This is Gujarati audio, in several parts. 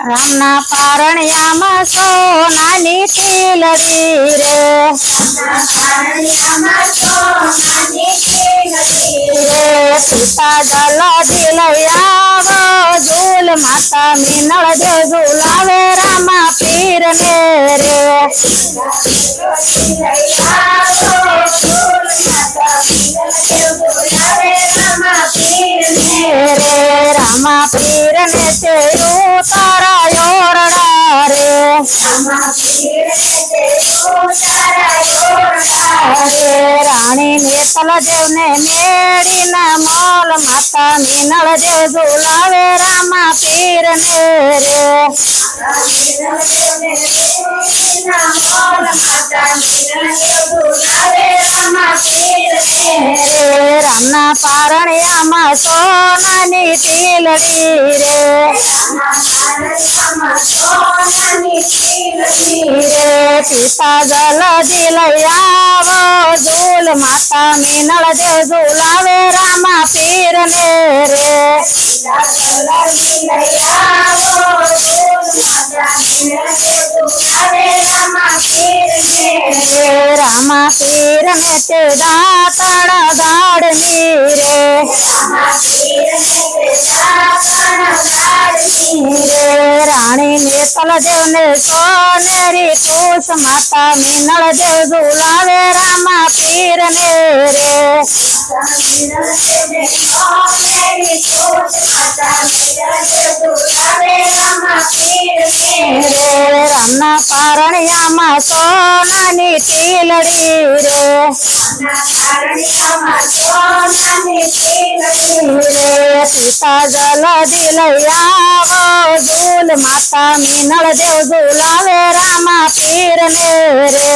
રામના પારણિયામાં સોનાની ટીલડી રે. રે. સીતા જલદી લઈ આવો ઝૂલ માતા મીનળ દે ઝૂલાવે રામા પીર ને રે. રામા પીર તારા યોરડા રે રાણી નેતલ દેવ ને મેળી ના મોલ માતા મીનળ દેવ ઝૂલાવે રામા પીરને રે રામના પારણિયામાં સોનાની રે પિતા જલદી લઈ આવો ઝૂલ માતા મીનળ દેવ ઝૂલાવે રામા પીર ને રે રામા પીર ને તે દાતણ ગાડની રે રે રાણી નેતલ દેવ ને સોનેરી કુશ માતા મીનળ દેવ ઝુલાવે રામા પીર ને રે રામના પારણિયામાં સોનાની ટીલડી રે સીતા જલદી લઈ આવો ઝૂલ માતા મીનળ દેવ ઝૂલાવે રામા પીર ને રે.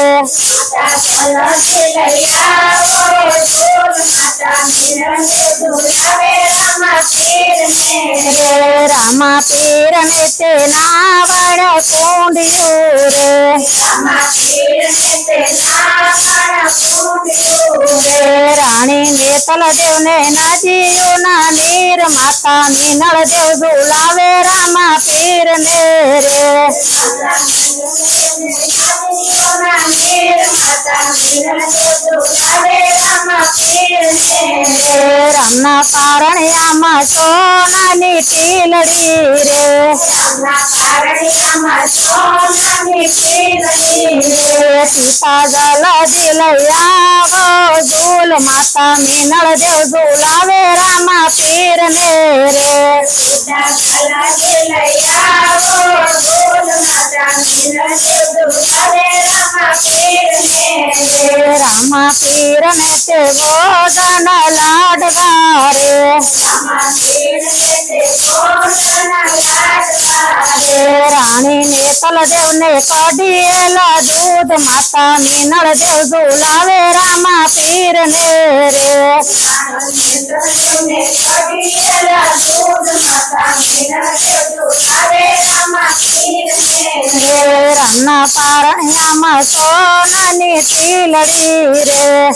રામા પીર ને તે નાવણ કુંડિયું રે રે રાણી નેતલ દેવ ને નદીયું ના નીર માતા મીનળ દેવ ઝૂલાવે રામા પીર ને રે. રામના પારણિયામાં સોનાની જલદી લઈ આવો ઝૂલ માતા મીનળ દેવ ઝૂલાવે રામા પીર ને રે રામા પીર ને તે ગોદન લાડવા રે રે રાણી નેતલ દેવ ને કઢીએલા દૂધ માતા મીનળ દેવ ઝૂલાવે, રામા પીર ને રે. રે રામના પારણિયામાં સોનાની ટીલડી રે.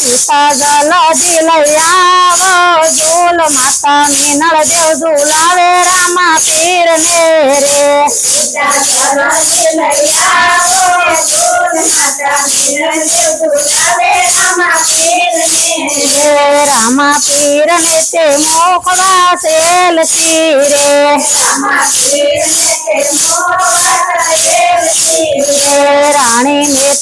પિતા જલદી લઈ આવો. ઝૂલ માતા મીનળ દેવ ઝૂલાવે રામા પીર ને રે રામા પીર ને તે મોખવા સેલ રે રાણી ને